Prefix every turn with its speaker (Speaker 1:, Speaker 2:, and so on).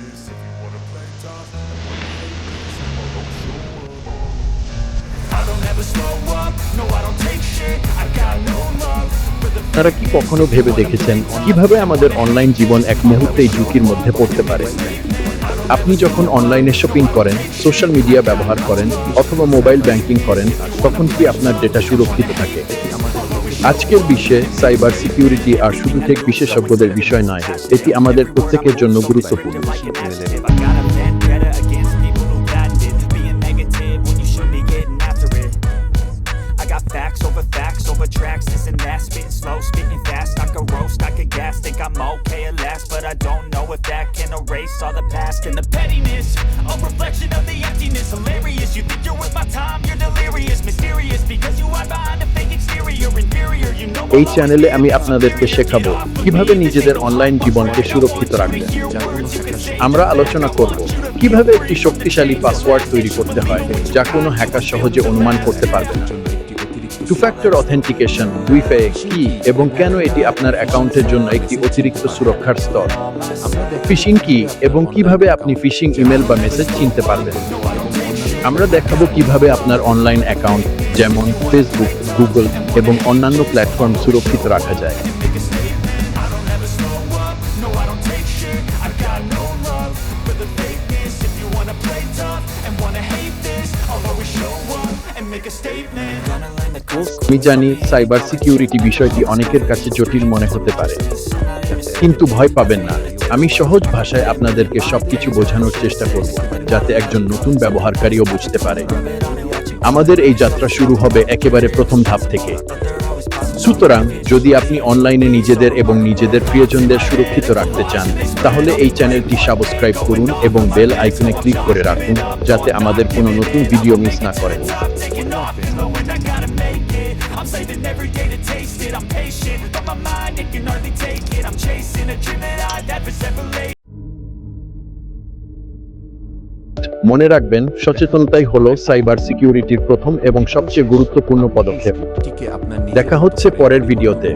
Speaker 1: this if you wanna play tough. কি কখনো ভেবে দেখেছেন কীভাবে আমাদের অনলাইন জীবন এক মুহূর্তেই ঝুঁকির মধ্যে পড়তে পারে? আপনি যখন অনলাইনে শপিং করেন সোশ্যাল মিডিয়া ব্যবহার করেন অথবা মোবাইল ব্যাংকিং করেন তখন কি আপনার ডেটা সুরক্ষিত থাকে? আজকের বিশ্বে সাইবার সিকিউরিটি আর শুধু টেক বিশেষজ্ঞদের বিষয় নয় এটি আমাদের প্রত্যেকের জন্য গুরুত্বপূর্ণ
Speaker 2: facts over facts over tracks, this and that, spitting slow, spitting fast. I could roast, I could gas, think I'm okay at last, but I don't know if that can erase all the past and the pettiness.
Speaker 1: এই চ্যানেলে আমি আপনাদেরকে শেখাবো কীভাবে নিজেদের online জীবনকে সুরক্ষিত রাখবেন আমরা আলোচনা করব কীভাবে একটি শক্তিশালী পাসওয়ার্ড তৈরি করতে হয় যা কোনো হ্যাকার সহজে অনুমান করতে পারবে টু ফ্যাক্টর অথেন্টিকেশন দুই ফেয়ে কি এবং কেন এটি আপনার অ্যাকাউন্টের জন্য একটি অতিরিক্ত সুরক্ষার স্তর? ফিশিং কি এবং কীভাবে আপনি ফিশিং ইমেল বা মেসেজ চিনতে পারবেন? আমরা দেখাবো কীভাবে আপনার অনলাইন অ্যাকাউন্ট যেমন ফেসবুক গুগল এবং অন্যান্য প্ল্যাটফর্ম সুরক্ষিত রাখা যায়। আমি জানি সাইবার সিকিউরিটি বিষয়টি অনেকের কাছে জটিল মনে হতে পারে, কিন্তু ভয় পাবেন না। আমি সহজ ভাষায় আপনাদেরকে সবকিছু বোঝানোর চেষ্টা করব যাতে একজন নতুন ব্যবহারকারীও বুঝতে পারে আমাদের এই যাত্রা শুরু হবে একেবারে প্রথম ধাপ থেকে সুতরাং যদি আপনি অনলাইনে নিজেদের এবং নিজেদের প্রিয়জনদের সুরক্ষিত রাখতে চান তাহলে এই চ্যানেলটি সাবস্ক্রাইব করুন এবং বেল আইকনে ক্লিক করে রাখুন যাতে আমাদের কোনো নতুন ভিডিও মিস না করেন.
Speaker 2: I'm saving every day to taste it. I'm patient, but my mind it can hardly take it. I'm
Speaker 1: মনে রাখবেন সচেতনতাই হলো সাইবার সিকিউরিটির প্রথম এবং সবচেয়ে গুরুত্বপূর্ণ পদক্ষেপ। দেখা হচ্ছে পরের ভিডিওতে।